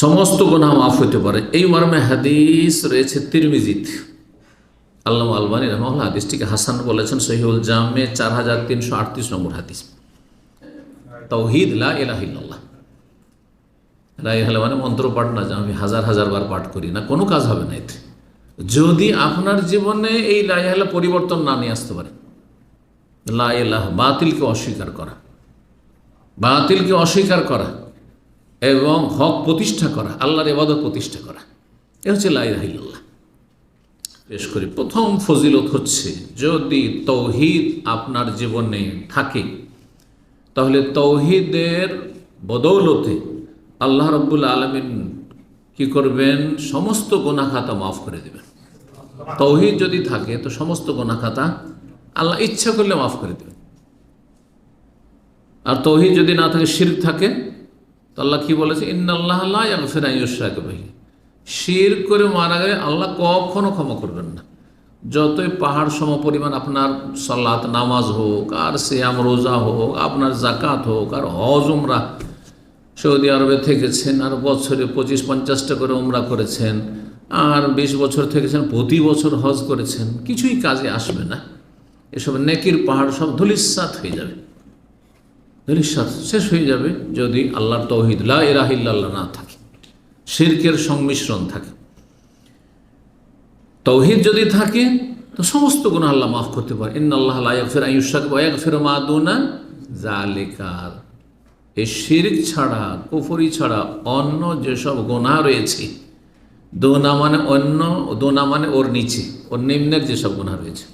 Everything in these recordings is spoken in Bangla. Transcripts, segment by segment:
সমস্ত গুনাহ মাফ হতে পারে। এই মর্মে হাদিস রয়েছে তিরমিজিত। আল্লাহ আলবানী রহমাল্লাহ হাদিসটিকে হাসান বলেছেন সহিউল জামে চার হাজার তিনশো আটত্রিশ নম্বর হাদিস। তৌহিদ লা মানে মন্ত্র পাঠ না, যে আমি হাজার হাজার বার পাঠ করি না, কোনো কাজ হবে না এতে। যদি আপনার জীবনে এই লা ইলাহা পরিবর্তন না নিয়ে আসতে পারে, লা ইলাহা, বাতিলকে অস্বীকার করা। বাতিলকে অস্বীকার করা। এবং হক প্রতিষ্ঠা করা, আল্লাহর এবাদত প্রতিষ্ঠা করা। এ হচ্ছে লা ইলাহা ইল্লাল্লাহ। পেশ করি, প্রথম ফজিলত হচ্ছে, যদি তৌহিদ আপনার জীবনে থাকে, তাহলে তৌহিদের বদৌলতে আল্লাহ রব্বুল আলমিন কি করবেন? সমস্ত গোনা খাতা মাফ করে দেবেন। তৌহিদ যদি থাকে, তো সমস্ত গোনা খাতা আল্লাহ ইচ্ছা করলে মাফ করে দেবেন। আর তৌহিদ যদি না থাকে শির থাকে আল্লাহ কি বলেছে? ইন্নাল্লাহ ফেরাইশাকে ভাই শির করে মারা গেলে আল্লাহ কখনো ক্ষমা করবেন না। যতই পাহাড় সম পরিমাণ আপনার সালাত, নামাজ হোক, আর সিয়াম, রোজা হোক, আপনার জাকাত হোক, আর হজ, উমরা, সৌদি আরবে থেকেছেন, আর বছরে পঁচিশ, পঞ্চাশটা করে উমরা করেছেন, আর বিশ বছর থেকেছেন, প্রতি বছর হজ করেছেন, কিছুই কাজে আসবে না। এসব নেকির পাহাড় সব ধুলিসাত হয়ে যাবে। ধুলিসাত শেষ হয়ে যাবে যদি আল্লাহর তৌহিদ, লা ইরাহিল্লাহ না থাকে। শিরকের সংমিশ্রণ থাকে। তৌহিদ যদি থাকে, তো সমস্ত গুণ আল্লাহ মাফ করতে পারে। ইন আল্লাহ ফের আয়ুষাক বয়াক ফের মাদুনা জালিকার এই শির্ক ছাড়া, কুফরি ছাড়া অন্য যেসব গোনা রয়েছে, দোনা মানে অন্য, দোনা মানে ওর নিচে, ওর নিম্নের যেসব গোনা রয়েছে।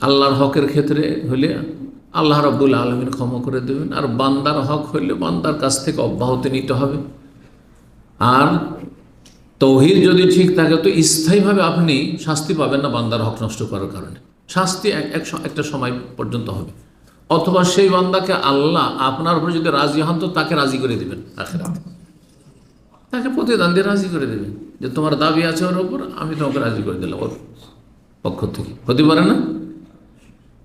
আল্লাহর হকের ক্ষেত্রে হলে আল্লাহ রব্বুল আলমিন ক্ষমা করে দেবেন। আর বান্দার হক হইলে বান্দার কাছ থেকে অব্যাহতি নিতে হবে। আর তৌহিদ যদি ঠিক থাকে, তো স্থায়ীভাবে আপনি শাস্তি পাবেন না বান্দার হক নষ্ট করার কারণে। শাস্তি এক এক একটা সময় পর্যন্ত হবে। অথবা সেই বান্দাকে আল্লাহ আপনার উপরে যদি রাজি হন, তো তাকে রাজি করে দেবেন তাকে প্রতিদান দিয়ে রাজি করে দেবেন। যে তোমার দাবি আছে ওর ওপর আমি তোমাকে রাজি করে দিলাম ওর পক্ষ থেকে। হতে পারে না?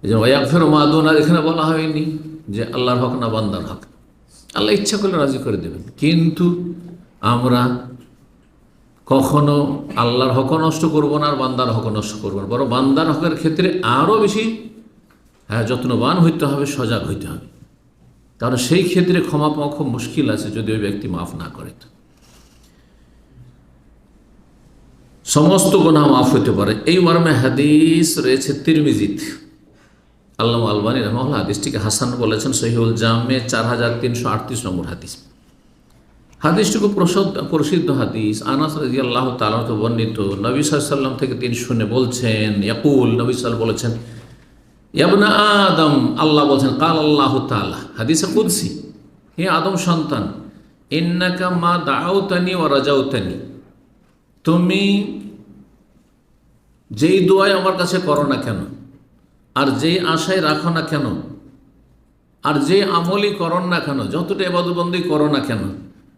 এই যে মাদুনার এখানে বলা হয়নি যে আল্লাহর হক না বান্দার হক। আল্লাহ ইচ্ছা করলে রাজি করে দেবেন। কিন্তু আমরা কখনো আল্লাহর হক নষ্ট করব না আর বান্দার হক নষ্ট করব না। বড় বান্দার হকের ক্ষেত্রে আরও বেশি হ্যাঁ যত্নবান হইতে হবে, সজাগ হইতে হবে। কারণ সেই ক্ষেত্রে ক্ষমা পাওয়া খুব মুশকিল আছে যদি ওই ব্যক্তি মাফ না করে। তো সমস্ত গুণা মাফ হইতে পারে। এই মর্মে হাদিস রয়েছে তিরমিজিত। আল্লাহ আলবানী রহমাল্লাহ হাদিসটিকে হাসান বলেছেন সহিউল জামে চার হাজার তিনশো আটত্রিশ নম্বর হাদিস। হাদিসটুকু প্রসিদ্ধ প্রসিদ্ধ হাদিস আনাস রাজি আল্লাহ তালাত বর্ণিত। নবী সাল্লাম থেকে তিনি শুনে বলছেন, ইয়াকুল, নবী সাল বলেছেন, ইয়াবনা আদম, আল্লাহ বলছেন, কাল আল্লাহ তালা হাদিসে কুদসি, হে আদম সন্তান, ইন্নাকা মা দাউতানি ও রাজাউতানি। তুমি যেই দোয়াই আমার কাছে করো না কেন আর যেই আশায় রাখো না কেন, আর যে আমলই করো না কেন, যতটা এবাদবন্দি করো না কেন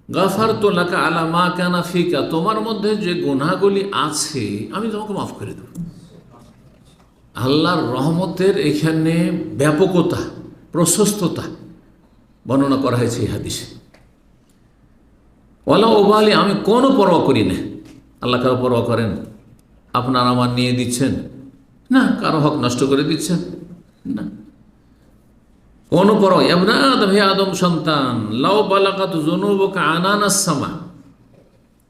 গাফার তো লাকা আলা মা কানা ফিকা, তোমার মধ্যে যে গুনাহগুলি আছে, আমি তোমাকে মাফ করে দেব। আল্লাহর রহমতের এখানে ব্যাপকতা, প্রশস্ততা বর্ণনা করা হয়েছে এই হাদিসে। ওলা ওবালি, আমি কোনো পরোয়া করি না। আল্লাহ কারও পরোয়া করেন, আপনার আমার নিয়ে দিচ্ছেন। না, কারও হক নষ্ট করে দিচ্ছেন না। কোন পর এবনা আদম হে আদম সন্তান লাও বালাকাত জনুবকা আনানাসামা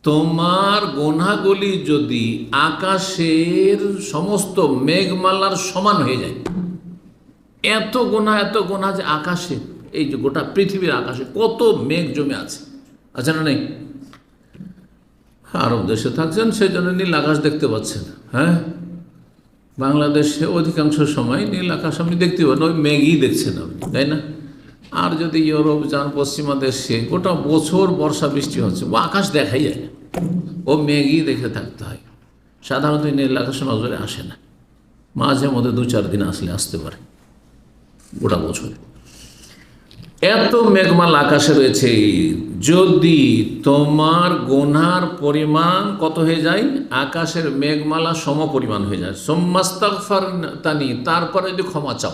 তোমার গোনাগুলি যদি আকাশের সমস্ত মেঘমালার সমান হয়ে যায়, এত গোনা এত গোনা যে আকাশে, এই যে গোটা পৃথিবীর আকাশে কত মেঘ জমে আছে আছে না নেই? আরব দেশে থাকছেন সেই জন্য নীল আকাশ দেখতে পাচ্ছেন হ্যাঁ? বাংলাদেশে অধিকাংশ সময় নীল আকাশ, আপনি দেখতে পারেন ওই মেঘই দেখছেন আপনি, তাই না? আর যদি ইউরোপ যান, পশ্চিমা দেশে, গোটা বছর বর্ষা বৃষ্টি হচ্ছে, ও আকাশ দেখাই যায় না। ও ম্যাগি দেখে থাকতে হয়। সাধারণত নীল আকাশ নজরে আসে না। মাঝে মধ্যে দু চার দিন আসলে আসতে পারে, গোটা বছর। এত মেঘমাল আকাশে রয়েছে। যদি তোমার গোনার পরিমাণ কত হয়ে যায়? আকাশের মেঘমালা সম পরিমাণ হয়ে যায়। সোম্মাস্তাকফার তানি তারপরে যদি ক্ষমা চাও।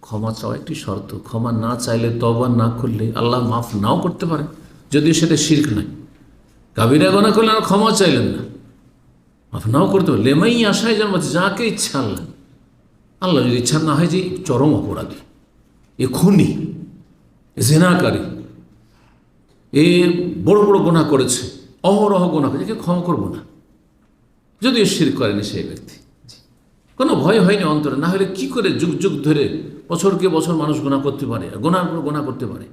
ক্ষমা চাও একটি শর্ত। ক্ষমা না চাইলে তবা না করলে আল্লাহ মাফ নাও করতে পারে। যদিও সেটা শির্ক নয়। কাবিরা গোনা করলে আর ক্ষমা চাইলেন না। মাফ নাও করতে পারে। লেমাই আশায় জন্মাচ্ছে। যাকে ইচ্ছা আল্লাহ। আল্লাহ যদি ইচ্ছা না হয় যে চরম অপরাধী। এ খুনি জেনাকারী, এ বড় বড় গোনা করেছে, অহরহ গোনা করেছে ক্ষমা করব না। যদিও শির করেনি সেই ব্যক্তি। কোনো ভয় হয়নি অন্তরে, না হলে কি করে যুগ যুগ ধরে বছরকে বছর মানুষ গোনা করতে পারে গোনার পর গোনা করতে পারে?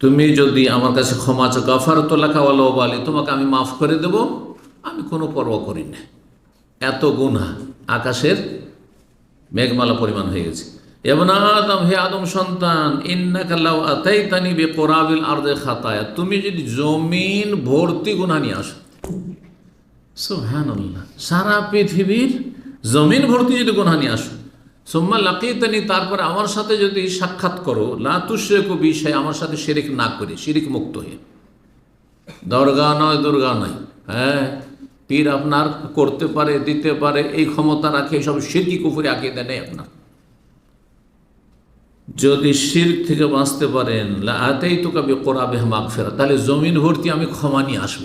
তুমি যদি আমার কাছে ক্ষমা চো গাফার তো লেখাওয়ালো বলে তোমাকে আমি মাফ করে দেব, আমি কোনো পরোয়া করি না। এত গুণা আকাশের মেঘমালা পরিমাণ হয়ে গেছে। এবং আদম, হে আদম সন্তান তুমি যদি জমিন ভর্তি আসো। সারা পৃথিবীর জমিন ভর্তি যদি আসো। তারপরে আমার সাথে যদি সাক্ষাৎ করো লাতুশ্রেক বিষয় আমার সাথে শিরিক না করে, শিরিক মুক্ত হয়ে। দরগা নয়, দুর্গা নয়। হ্যাঁ পীর আপনার করতে পারে, দিতে পারে, এই ক্ষমতা রাখে সব শিরকি কুফুরে আঁকিয়ে দেয় আপনার। যদি শির্ক থেকে বাঁচতে পারেন আতেই তো কবি কোরআবে মাগ ফেরা তাহলে জমিন ভর্তি আমি ক্ষমা নিয়ে আসব।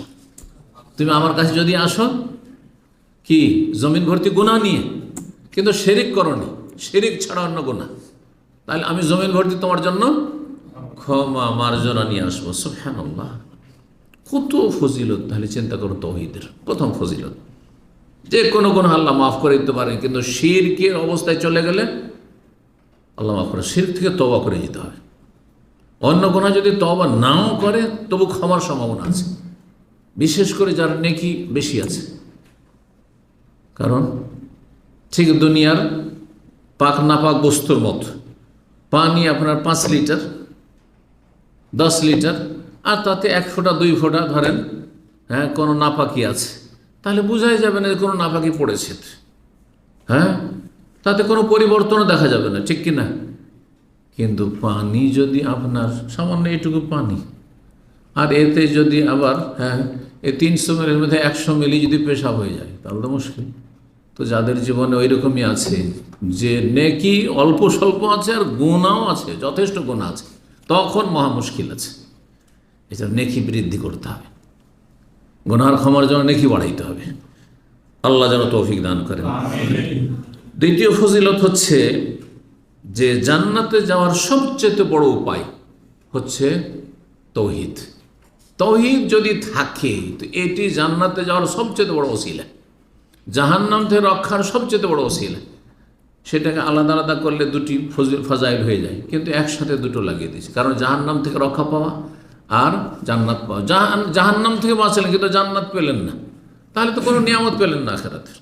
তুমি আমার কাছে যদি আসো, কি? জমিন ভর্তি গুণা নিয়ে? কিন্তু শেরিক করনি শেরিক ছাড়া অন্য গুণা তাহলে আমি জমিন ভর্তি তোমার জন্য ক্ষমা, মার্জনা নিয়ে আসব। সুফহানাল্লাহ কত ফজিলত? তাহলে চিন্তা করো তহিদের। প্রথম ফজিলত। যে কোনো কোনো আল্লাহ মাফ করে দিতে পারেন, কিন্তু শিরকের অবস্থায় চলে গেলে আল্লাহ মাফ করে, শির থেকে তবা করে যেতে হবে। অন্য গোনা যদি তবা নাও করে, তবু ক্ষমার সম্ভাবনা আছে। বিশেষ করে যার নেকি বেশি আছে। কারণ ঠিক দুনিয়ার পাক নাপাক বস্তুর মতো। পানি আপনার পাঁচ লিটার, দশ লিটার আর তাতে এক ফোঁটা, দুই ফোঁটা ধরেন হ্যাঁ কোনো নাপাকি আছে। তাহলে বোঝাই যাবে না কোনো নাপাকি পড়েছে। হ্যাঁ? তাতে কোনো পরিবর্তনও দেখা যাবে না, ঠিক কি না কিন্তু পানি যদি আপনার, সামান্য এটুকু পানি। আর এতে যদি আবার হ্যাঁ এই তিনশো মিলের মধ্যে একশো মিলি যদি পেশাব হয়ে যায়, তাহলে তো মুশকিল। তো যাদের জীবনে ওই রকমই আছে, যে নেকি অল্প স্বল্প আছে আর গুণাও আছে, যথেষ্ট গুণা আছে, তখন মহা মুশকিল আছে। এটা নেকি বৃদ্ধি করতে হবে। গুনার ক্ষমার জন্য নেকি বাড়াইতে হবে। আল্লাহ যেন তৌফিক দান করেন। দ্বিতীয় ফজিলত হচ্ছে যে জান্নাতে যাওয়ার সবচেয়ে বড় উপায় হচ্ছে তৌহিদ। তৌহিদ যদি থাকে তো এটি জান্নাতে যাওয়ার সবচেয়ে বড় ওসিলা। জাহান্নাম থেকে রক্ষার সবচেয়ে বড় ওসিলা। সেটাকে আলাদা আলাদা করলে দুটি ফজিল ফজাইল হয়ে যায় কিন্তু একসাথে দুটো লাগিয়ে দিয়েছে। কারণ জাহান্নাম থেকে রক্ষা পাওয়া আর জান্নাত পাওয়া জাহান জাহান্নাম থেকে বাঁচলেন, কিন্তু জান্নাত পেলেন না। তাহলে তো কোনো নিয়ামত পেলেন না আখেরাতের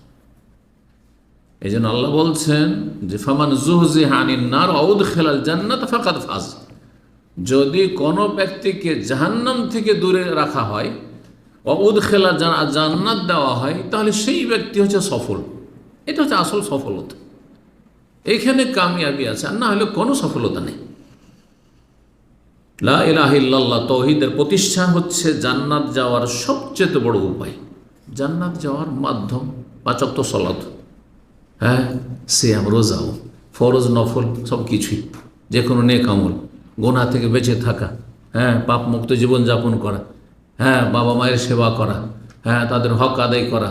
এই জন্য আল্লাহ বলছেন যে, ফামান জুহজি হানিন নার অউদ খেলাল জান্নাত ফাকাত ফাজ। যদি কোনো ব্যক্তিকে জাহান্নাম থেকে দূরে রাখা হয় অউদ খেলা জান্নাত দেওয়া হয়, তাহলে সেই ব্যক্তি হচ্ছে সফল। এটা হচ্ছে আসল সফলতা। এখানে কামিয়াবি আছে, আর না হলে কোনো সফলতা নেই। লা ইলাহিল্লাহ তৌহিদের প্রতিষ্ঠা হচ্ছে জান্নাত যাওয়ার সবচেয়ে বড় উপায়। জান্নাত যাওয়ার মাধ্যম পাচক সলাত। হ্যাঁ সিয়াম রোজাও ফরজ, নফল সব কিছুই। যে কোনো নেক আমল গোনা থেকে বেঁচে থাকা হ্যাঁ পাপ মুক্ত জীবনযাপন করা হ্যাঁ বাবা মায়ের সেবা করা হ্যাঁ তাদের হক আদায় করা,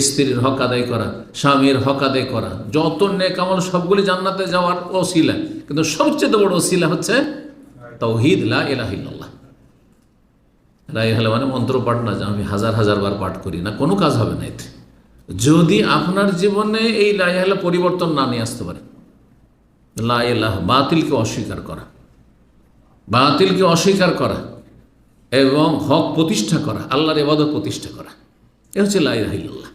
স্ত্রীর হক আদায় করা, স্বামীর হক আদায় করা, যত নেক আমল সবগুলি জান্নাতে যাওয়ার ওসিলা কিন্তু সবচেয়ে বড় ওসিলা হচ্ছে তৌহিদ লা মানে মন্ত্র পাঠ না, যে আমি হাজার হাজার বার পাঠ করি না, কোনো কাজ হবে না এতে। যদি আপনার জীবনে এই লাইলাহ পরিবর্তন না নিয়ে আসতে পারে লাইলাহ বাতিলকে অস্বীকার করা, বাতিলকে অস্বীকার করা, এবং হক প্রতিষ্ঠা করা, আল্লাহর এবাদত প্রতিষ্ঠা করা, এ হচ্ছে লাইলাহিল্লাহ